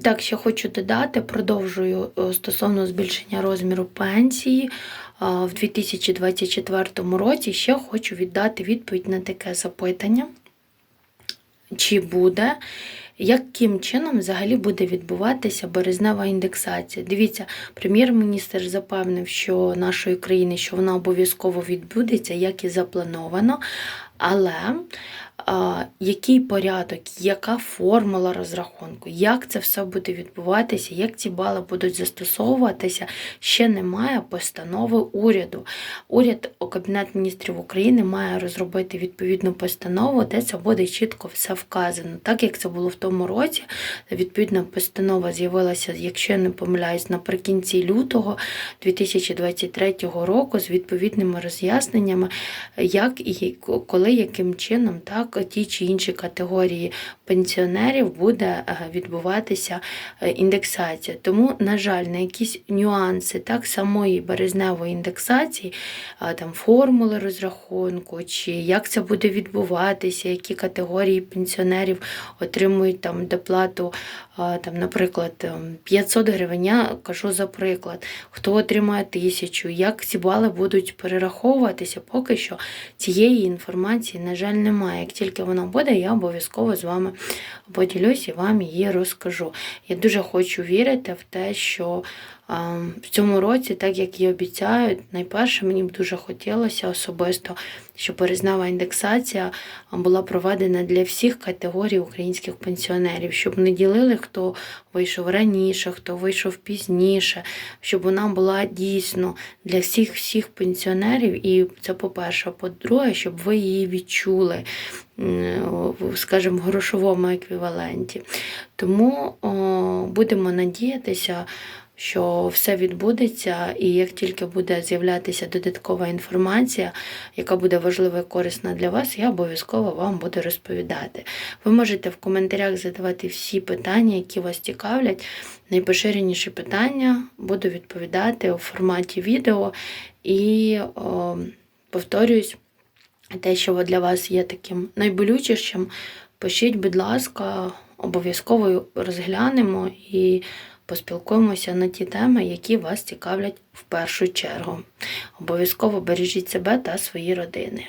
Так, ще хочу додати, продовжую е, стосовно збільшення розміру пенсії. В 2024 році ще хочу віддати відповідь на таке запитання, чи буде, яким чином взагалі буде відбуватися березнева індексація. Дивіться, прем'єр-міністр запевнив, що нашої країни, що вона обов'язково відбудеться, як і заплановано. Але який порядок, яка формула розрахунку, як це все буде відбуватися, як ці бали будуть застосовуватися, ще немає постанови уряду. Уряд, Кабінет міністрів України має розробити відповідну постанову, де це буде чітко все вказано. Так як це було в тому році, відповідна постанова з'явилася, якщо я не помиляюсь, наприкінці лютого 2023 року з відповідними роз'ясненнями, як і коли, яким чином так ті чи інші категорії пенсіонерів буде е, відбуватися е, індексація. Тому, на жаль, на якісь нюанси так самої березневої індексації, там формули розрахунку, чи як це буде відбуватися, які категорії пенсіонерів отримують там доплату, там, наприклад, ем, 500 гривень. Я кажу за приклад, хто отримає тисячу, як ці бали будуть перераховуватися, поки що цієї інформації, на жаль, немає. Тільки вона буде, я обов'язково з вами поділюсь і вам її розкажу. Я дуже хочу вірити в те, що в цьому році, так як і обіцяють, найперше мені б дуже хотілося особисто, щоб березнева індексація була проведена для всіх категорій українських пенсіонерів, щоб не ділили, хто вийшов раніше, хто вийшов пізніше, щоб вона була дійсно для всіх всіх пенсіонерів. І це по-перше. По-друге, щоб ви її відчули, скажімо, грошовому еквіваленті. Тому будемо надіятися. Що все відбудеться, і як тільки буде з'являтися додаткова інформація, яка буде важлива і корисна для вас, я обов'язково вам буду розповідати. Ви можете в коментарях задавати всі питання, які вас цікавлять. Найпоширеніші питання буду відповідати у форматі відео і о, повторюсь, те, що для вас є таким найболючішим, пишіть, будь ласка, обов'язково розглянемо і поспілкуємося на ті теми, які вас цікавлять в першу чергу. Обов'язково бережіть себе та свої родини.